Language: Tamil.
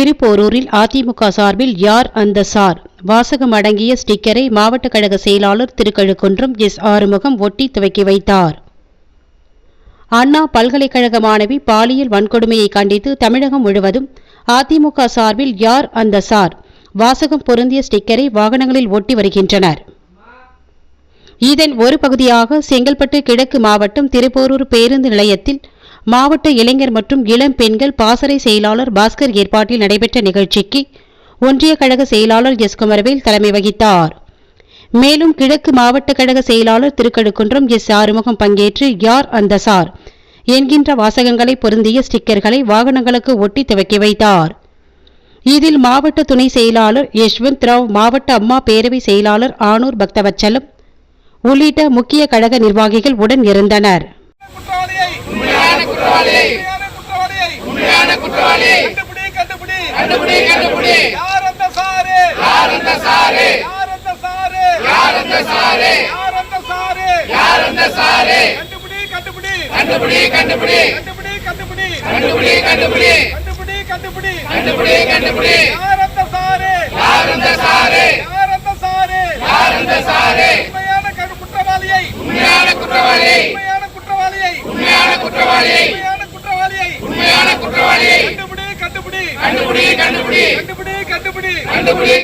திருப்போரூரில் அதிமுக சார்பில் யார் அந்த சார்? வாசகம் அடங்கிய ஸ்டிக்கரை மாவட்ட கழக செயலாளர் திருக்கழுக்குன்றம் எஸ் ஆறுமுகம் ஒட்டி துவக்கி வைத்தார். அண்ணா பல்கலைக்கழக மாணவி பாலியல் வன்கொடுமையை கண்டித்து தமிழகம் முழுவதும் அதிமுக சார்பில் யார் அந்த சார்? வாசகம் பொருந்திய ஸ்டிக்கரை வாகனங்களில் ஒட்டி வருகின்றனர். இதன் ஒரு பகுதியாக செங்கல்பட்டு கிழக்கு மாவட்டம் திருப்போரூர் பேருந்து நிலையத்தில் மாவட்ட இளைஞர் மற்றும் இளம் பெண்கள் பாசறை செயலாளர் பாஸ்கர் ஏற்பாட்டில் நடைபெற்ற நிகழ்ச்சிக்கு ஒன்றிய கழக செயலாளர் எஸ் குமரவேல் தலைமை வகித்தார். மேலும் கிழக்கு மாவட்ட கழக செயலாளர் திருக்கடுக்குன்றம் எஸ் ஆறுமுகம் பங்கேற்று யார் அந்த சார் என்கின்ற வாசகங்களை பொருந்திய ஸ்டிக்கர்களை வாகனங்களுக்கு ஒட்டி துவக்கி வைத்தார். இதில் மாவட்ட துணை செயலாளர் யஷ்வந்த் ராவ் மாவட்ட அம்மா பேரவை செயலாளர் ஆனூர் பக்தவச்சலம் உள்ளிட்ட முக்கிய கழக நிர்வாகிகள் உடன் இருந்தனர். குற்றவாளியை உண்மையான குற்றவாளி கண்டுபிடி கண்டுபிடி கண்டுபிடி கண்டுபிடி யார் அந்த சாரு யார் அந்த சாரு யார் அந்த சாரு யார் அந்த சாரு யார் அந்த சாரு யார் அந்த சாரு கண்டுபிடி கண்டுபிடி கண்டுபிடி கண்டுபிடி கண்டுபிடி கண்டுபிடி கண்டுபிடி கண்டுபிடி கண்டுபிடி கண்டுபிடி கண்டுபிடி யார் அந்த சாரு யார் அந்த சாரு யார் அந்த சாரு யார் அந்த சாரு உண்மையான குற்றவாளியை உண்மையான குற்றவாளி உண்மையான குற்றவாளியை உண்மையான குற்றவாளியை கண்டுபிடி கண்டுபிடி. கண்டுபிடி கண்டுபிடி.